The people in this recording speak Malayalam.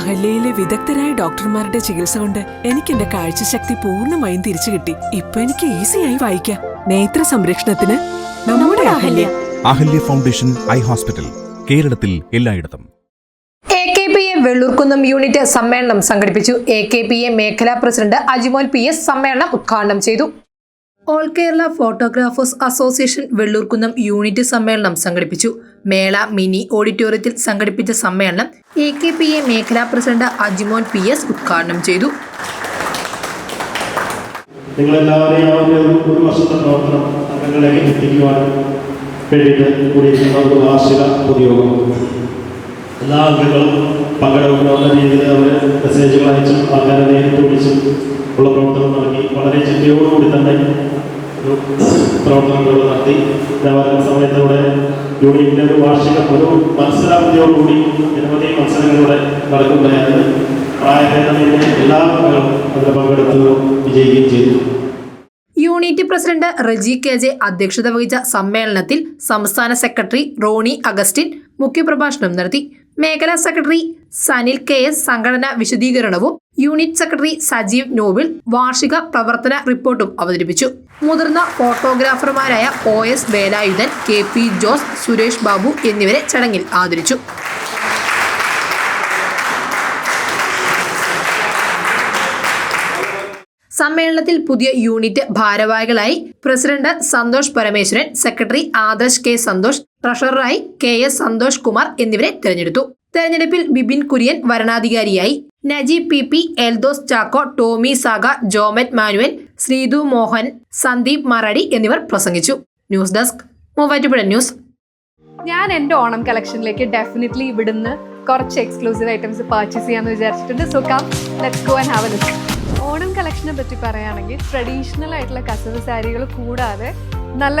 അഹല്യയിലെ വിദഗ്ധരായ ഡോക്ടർമാരുടെ ചികിത്സ കൊണ്ട് എനിക്ക് എന്റെ കാഴ്ചശക്തി പൂർണമായും തിരിച്ചു കിട്ടി. ഇപ്പൊ എനിക്ക് ഈസിയായി വായിക്കാം. നേത്ര സംരക്ഷണത്തിന് നമ്മുടെ Ahalya. Ahalya foundation eye hospital കേരളത്തിൽ എല്ലായിടത്തും. A K P A Vellurkunnam unit സമ്മേളനം സംഘടിപ്പിച്ചു. എ കെ പി എ മേഖലാ പ്രസിഡന്റ് അജിമോൽ പി എസ് സമ്മേളനം ഉദ്ഘാടനം ചെയ്തു. All Kerala photographers association Vellurkunnam unit സമ്മേളനം സംഘടിപ്പിച്ചു. മേള മിനി ഓഡിറ്റോറിയത്തിൽ സംഘടിപ്പിച്ച സമ്മേളനം എ കെ പി എ മേഖലാ പ്രസിഡന്റ് അജിമോൻ പി എസ് ഉദ്ഘാടനം ചെയ്തു. ഒരു എല്ലാ അംഗങ്ങളും പങ്കെടുക്കുന്ന രീതിയിൽ അവർ മെസ്സേജുകൾ അയച്ചും ആൾക്കാരെ നേരിട്ട് വിളിച്ചും ഉള്ള പ്രവർത്തനം നടത്തി വളരെ ചിന്തയോടുകൂടി തന്നെ പ്രവർത്തനങ്ങൾ നടത്തി. വരുന്ന സമയത്തൂടെ യൂണിയന്റെ ഒരു വാർഷിക ഒരു മത്സരാവധിയോടുകൂടി നിരവധി മത്സരങ്ങളിലൂടെ നടക്കുകയായിരുന്നു പ്രായഭേദമന്യേ എല്ലാ അംഗങ്ങളും അതിൽ പങ്കെടുത്തു വിജയിക്കുകയും ചെയ്തു. Unit president Reji K J അധ്യക്ഷത വഹിച്ച സമ്മേളനത്തിൽ സംസ്ഥാന സെക്രട്ടറി റോണി അഗസ്റ്റിൻ മുഖ്യപ്രഭാഷണം നടത്തി. മേഖലാ സെക്രട്ടറി സനിൽ കെ എസ് സംഘടനാ വിശദീകരണവും യൂണിറ്റ് സെക്രട്ടറി സജീവ് നോബിൾ വാർഷിക പ്രവർത്തന റിപ്പോർട്ടും അവതരിപ്പിച്ചു. മുതിർന്ന ഫോട്ടോഗ്രാഫർമാരായ O S Velayudhan K P Jose Suresh Babu എന്നിവരെ ചടങ്ങിൽ ആദരിച്ചു. സമ്മേളനത്തിൽ പുതിയ യൂണിറ്റ് ഭാരവാഹികളായി president Santhosh Parameswaran secretary Adarsh K Santhosh ട്രഷററായി K S Santhosh Kumar എന്നിവരെ തെരഞ്ഞെടുത്തു. തെരഞ്ഞെടുപ്പിൽ ബിബിൻ കുര്യൻ വരണാധികാരിയായി. നജീബ് പി പി എൽദോസ് ചാക്കോ ടോമി സാഗ ജോമറ്റ് മാനുവൽ ശ്രീതു മോഹൻ സന്ദീപ് മറടി എന്നിവർ പ്രസംഗിച്ചു. News desk Muvattupuzha news. ഞാൻ എന്റെ ഓണം കളക്ഷനിലേക്ക് ഡെഫിനറ്റ്ലി ഇവിടുന്ന് കുറച്ച് എക്സ്ക്ലൂസീവ് ഐറ്റംസ് പർച്ചേസ് ചെയ്യാമെന്ന് വിചാരിച്ചിട്ടുണ്ട്. So come let's go and have a Onam കളക്ഷനെ പറ്റി പറയുകയാണെങ്കിൽ ട്രഡീഷണൽ ആയിട്ടുള്ള കസവ് സാരികൾ കൂടാതെ നല്ല